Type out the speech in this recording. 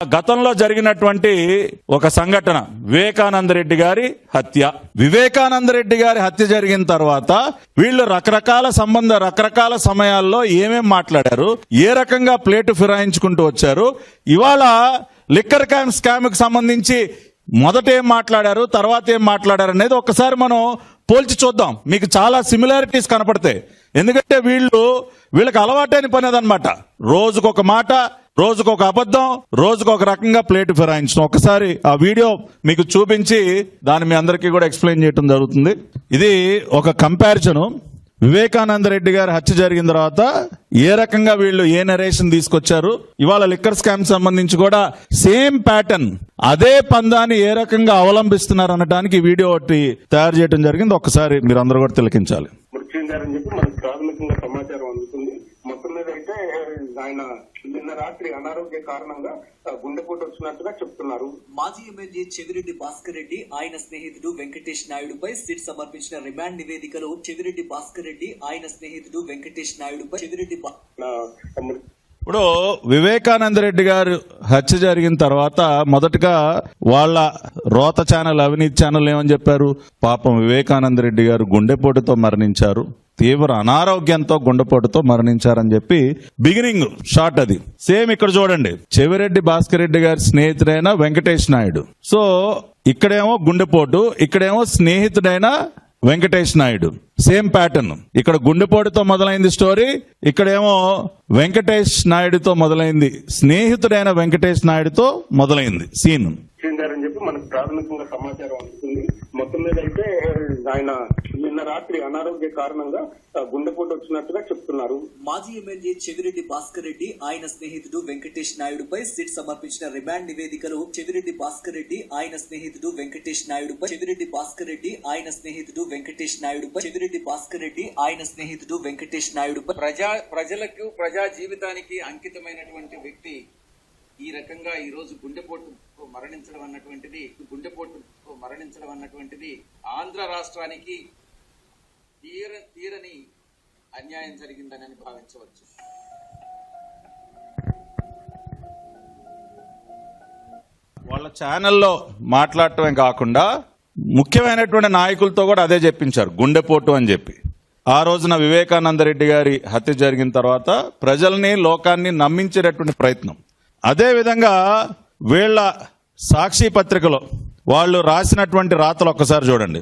గతంలో జరిగినటువంటి ఒక సంఘటన. వివేకానంద రెడ్డి గారి హత్య. వివేకానంద రెడ్డి గారి హత్య జరిగిన తర్వాత వీళ్ళు రకరకాల సంబంధ రకరకాల సమయాల్లో ఏమేం మాట్లాడారు ఏ రకంగా ప్లేటు ఫిరాయించుకుంటూ వచ్చారు ఇవాళ లిక్కర్ క్యాంప్ స్కామ్కి సంబంధించి మొదట ఏం మాట్లాడారు తర్వాత ఏం మాట్లాడారు అనేది ఒకసారి మనం పోల్చి చూద్దాం. మీకు చాలా సిమిలారిటీస్ కనపడతాయి. ఎందుకంటే వీళ్ళు వీళ్ళకి అలవాటైన పని అదనమాట. రోజుకొక మాట రోజుకొక అబద్ధం రోజుకొక రకంగా ప్లేట్ ఫిరాయించడం. ఒకసారి ఆ వీడియో మీకు చూపించి దాన్ని మీ అందరికీ కూడా ఎక్స్ప్లెయిన్ చేయడం జరుగుతుంది. ఇది ఒక కంపారిజను. వివేకానంద రెడ్డి గారి హత్య జరిగిన తర్వాత ఏ రకంగా వీళ్ళు ఏ నరేషన్ తీసుకొచ్చారు? ఇవాళ లిక్కర్ స్కామ్ సంబంధించి కూడా సేమ్ ప్యాటర్న్ అదే పందాన్ని ఏ రకంగా అవలంబిస్తున్నారు అనడానికి వీడియో ఒకటి తయారు చేయడం జరిగింది. ఒక్కసారి మీరు అందరూ కూడా తిలకించాలి. చెందారని చెప్పి మనకు ప్రాథమికంగా సమాచారం అందుతుంది. మొత్తం మీద అయితే ఆయన నిన్న రాత్రి అనారోగ్య కారణంగా గుండెపోటు వచ్చినట్టుగా చెప్తున్నారు. మాజీ ఎమ్మెల్యే చెవిరెడ్డి భాస్కర్ రెడ్డి ఆయన స్నేహితుడు వెంకటేష్ నాయుడుపై సిట్ సమర్పించిన రిమాండ్ నివేదికలో చెవిరెడ్డి భాస్కర్ రెడ్డి ఆయన స్నేహితుడు వెంకటేష్ నాయుడుపై చెవిరెడ్డి ఇప్పుడు వివేకానంద రెడ్డి గారు హత్య జరిగిన తర్వాత మొదటగా వాళ్ళ రోత ఛానల్ అవినీతి ఛానల్ ఏమని చెప్పారు? పాపం వివేకానంద రెడ్డి గారు గుండెపోటుతో మరణించారు. తీవ్ర అనారోగ్యంతో గుండెపోటుతో మరణించారని చెప్పి బిగినింగ్ షార్ట్ అది. సేమ్ ఇక్కడ చూడండి. చెవిరెడ్డి భాస్కర్ రెడ్డి గారి స్నేహితుడైన వెంకటేష్ నాయుడు. సో ఇక్కడేమో గుండెపోటు ఇక్కడేమో స్నేహితుడైన వెంకటేష్ నాయుడు. Same pattern. ఇక్కడ గుండెపోటుతో మొదలైంది స్టోరీ ఇక్కడేమో వెంకటేష్ నాయుడుతో మొదలైంది స్నేహితుడైన వెంకటేష్ నాయుడుతో మొదలైంది సీన్. చెప్పి మనకు ప్రాథమికంగా సమాచారం అందుతుంది. మొత్తం మీద అయితే ఆయన నిన్న రాత్రి అనారోగ్య కారణంగా గుండెపోటు వచ్చినట్టుగా చెప్తున్నారు. మాజీ ఎమ్మెల్యే చెవిరెడ్డి భాస్కర్ రెడ్డి ఆయన స్నేహితుడు వెంకటేష్ నాయుడుపై సిట్ సమర్పించిన రిమాండ్ నివేదికలో చెవిరెడ్డి భాస్కర్ రెడ్డి ఆయన స్నేహితుడు వెంకటేష్ నాయుడుపై చెవిరెడ్డి భాస్కర్ రెడ్డి ఆయన స్నేహితుడు వెంకటేష్ నాయుడుపై చెవిరెడ్డి భాస్కర్ రెడ్డి ఆయన స్నేహితుడు వెంకటేష్ నాయుడుపై. ప్రజా ప్రజలకు ప్రజా జీవితానికి అంకితమైనటువంటి వ్యక్తి ఈ రకంగా ఈ రోజు గుండెపోటు మరణించడం అన్నటువంటిది గుండెపోటు మరణించడం అన్నటువంటిది ఆంధ్ర రాష్ట్రానికి తీర తీరని అన్యాయం జరిగిందని భావించవచ్చు. వాళ్ళ ఛానల్లో మాట్లాడటమే కాకుండా ముఖ్యమైనటువంటి నాయకులతో కూడా అదే చెప్పించారు గుండెపోటు అని చెప్పి. ఆ రోజున వివేకానంద రెడ్డి గారి హత్య జరిగిన తర్వాత ప్రజల్ని లోకాన్ని నమ్మించేటటువంటి ప్రయత్నం. అదేవిధంగా వీళ్ళ సాక్షి పత్రికలో వాళ్ళు రాసినటువంటి రాతలు ఒక్కసారి చూడండి.